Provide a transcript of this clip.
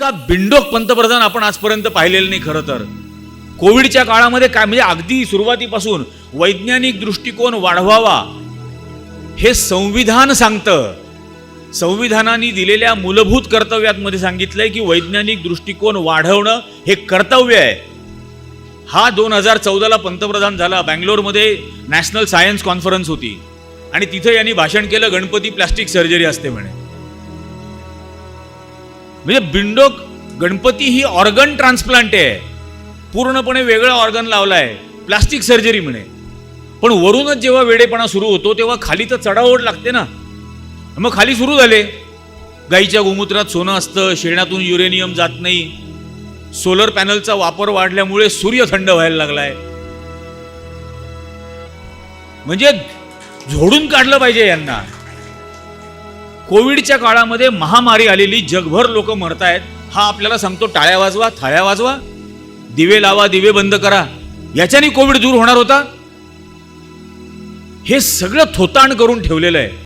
इतका बिंडोक पंतप्रधान आपण आजपर्यंत पाहिलेलं नाही खरं तर. कोविडच्या काळामध्ये काय म्हणजे अगदी सुरुवातीपासून वैज्ञानिक दृष्टिकोन वाढवावा. हे संविधान सांगतं. संविधानाने दिलेल्या मूलभूत कर्तव्यामध्ये सांगितलंय की वैज्ञानिक दृष्टिकोन वाढवणं हे कर्तव्य आहे. हा दोन हजार चौदाला पंतप्रधान झाला बँगलोरमध्ये नॅशनल सायन्स कॉन्फरन्स होती. आणि तिथे यांनी भाषण केलं गणपती प्लास्टिक सर्जरी असते म्हणे. म्हणजे बिंडोक गणपती ही ऑर्गन ट्रान्सप्लांट आहे. पूर्णपणे वेगळं ऑर्गन लावलाय. प्लास्टिक सर्जरी म्हणे. पण वरूनच जेव्हा वेडेपणा सुरू होतो तेव्हा खाली तर चढाओढ लागते ना. मग खाली सुरू झाले. गाईच्या गोमूत्रात सोनं असतं शेणातून युरेनियम जात नाही. सोलर पॅनलचा वापर वाढल्यामुळे सूर्य थंड व्हायला लागलाय. म्हणजे झोडून काढलं पाहिजे यांना. कोविडच्या काळामध्ये महामारी आलेली जगभर लोक मरत आहेत हा आपल्याला सांगतो टाळ्या वाजवा थाळ्या वाजवा. दिवे लावा दिवे बंद करा. याच्याने कोविड दूर होणार होता? हे सगळं थोतांड करून ठेवलेलं आहे.